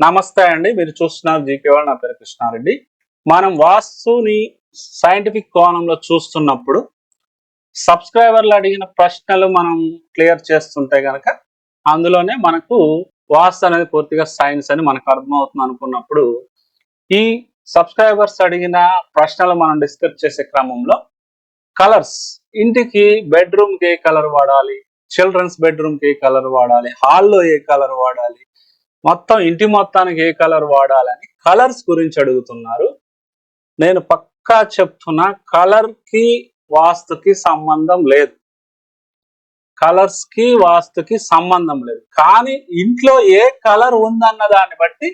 నమస్తే అండి. మీరు చూస్తున్నారు జీకే వాళ్ళు నా పేరు కృష్ణారెడ్డి. మనం వాస్తుని సైంటిఫిక్ కోణంలో చూస్తున్నప్పుడు సబ్స్క్రైబర్లు అడిగిన ప్రశ్నలు మనం క్లియర్ చేస్తుంటే కనుక అందులోనే మనకు వాస్తు అనేది పూర్తిగా సైన్స్ అని మనకు అర్థమవుతుంది అనుకున్నప్పుడు ఈ సబ్స్క్రైబర్స్ అడిగిన ప్రశ్నలు మనం డిస్కస్ చేసే క్రమంలో కలర్స్ ఇంటికి బెడ్రూమ్కి ఏ కలర్ వాడాలి? చిల్డ్రన్స్ బెడ్రూమ్కి ఏ కలర్ వాడాలి? హాల్లో ఏ కలర్ వాడాలి? మొత్తం ఇంటి మొత్తానికి ఏ కలర్ వాడాలని కలర్స్ గురించి అడుగుతున్నారు. నేను పక్కా చెప్తున్నా కలర్కి వాస్తుకి సంబంధం లేదు. కలర్స్కి వాస్తుకి సంబంధం లేదు. కానీ ఇంట్లో ఏ కలర్ ఉందన్న దాన్ని బట్టి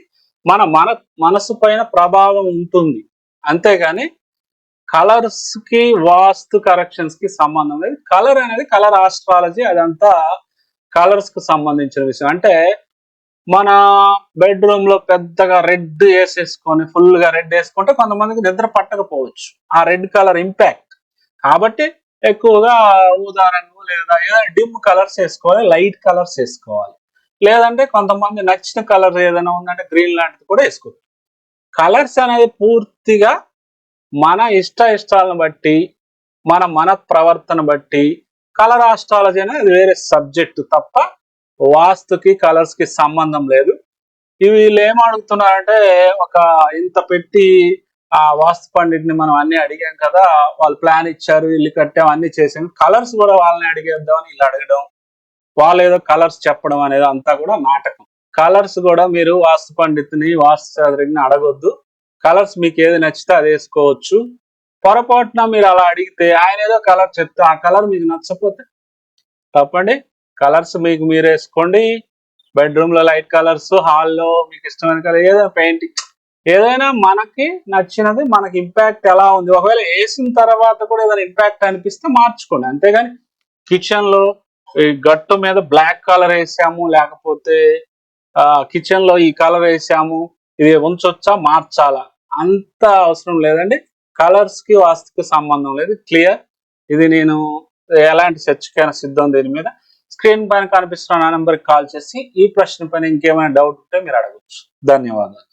మన మన మనసు పైన ప్రభావం ఉంటుంది. అంతేగాని కలర్స్కి వాస్తు కరెక్షన్స్కి సంబంధం లేదు. కలర్ అనేది కలర్ ఆస్ట్రాలజీ అదంతా కలర్స్కి సంబంధించిన విషయం. అంటే మన బెడ్రూమ్లో పెద్దగా రెడ్ వేసేసుకొని ఫుల్గా రెడ్ వేసుకుంటే కొంతమందికి నిద్ర పట్టకపోవచ్చు. ఆ రెడ్ కలర్ ఇంపాక్ట్ కాబట్టి ఎక్కువగా ఊదా రంగు లేదా డిమ్ కలర్స్ వేసుకోవాలి లైట్ కలర్స్ వేసుకోవాలి. లేదంటే కొంతమంది నచ్చిన కలర్ ఏదైనా ఉందంటే గ్రీన్ లాంటిది కూడా వేసుకోవచ్చు. కలర్స్ అనేది పూర్తిగా మన ఇష్ట ఇష్టాలను బట్టి మన మన ప్రవర్తన బట్టి కలర్ ఆస్ట్రాలజీ అనేది వేరే సబ్జెక్ట్ తప్ప వాస్తుకి కలర్స్కి సంబంధం లేదు. ఇవి వీళ్ళు ఏం అడుగుతున్నారంటే ఒక ఇంత పెట్టి ఆ వాస్తు పండిట్ని మనం అన్ని అడిగాం కదా వాళ్ళు ప్లాన్ ఇచ్చారు ఇల్లు కట్టాం అన్ని చేసాం. కలర్స్ కూడా వాళ్ళని అడిగేద్దామని ఇల్లు అడగడం వాళ్ళు ఏదో కలర్స్ చెప్పడం అనేది అంతా కూడా నాటకం. కలర్స్ కూడా మీరు వాస్తు పండితుని వాస్తు శాస్త్రిని అడగొద్దు. కలర్స్ మీకు ఏది నచ్చితే అది వేసుకోవచ్చు. పొరపాటున మీరు అలా అడిగితే ఆయన ఏదో కలర్ చెప్తే ఆ కలర్ మీకు నచ్చకపోతే తప్పండి. కలర్స్ మీకు మీరు వేసుకోండి. బెడ్రూమ్లో లైట్ కలర్స్ హాల్లో మీకు ఇష్టమైన కలర్ ఏదైనా పెయింటింగ్ ఏదైనా మనకి నచ్చినది మనకి ఇంపాక్ట్ ఎలా ఉంది? ఒకవేళ వేసిన తర్వాత కూడా ఏదైనా ఇంపాక్ట్ అనిపిస్తే మార్చుకోండి. అంతేగాని కిచెన్లో ఈ గట్టు మీద బ్లాక్ కలర్ వేసాము లేకపోతే కిచెన్లో ఈ కలర్ వేసాము ఇది ఉంచొచ్చా మార్చాలా? అంత అవసరం లేదండి. కలర్స్కి వాస్తుకి సంబంధం లేదు. క్లియర్ ఇది నేను ఎలాంటి చర్చకైనా సిద్ధం దీని మీద? స్క్రీన్ పైన కనిపిస్తున్న నా నెంబర్కి కాల్ చేసి ఈ ప్రశ్న పైన ఇంకేమైనా డౌట్ ఉంటే మీరు అడగచ్చు. ధన్యవాదాలు.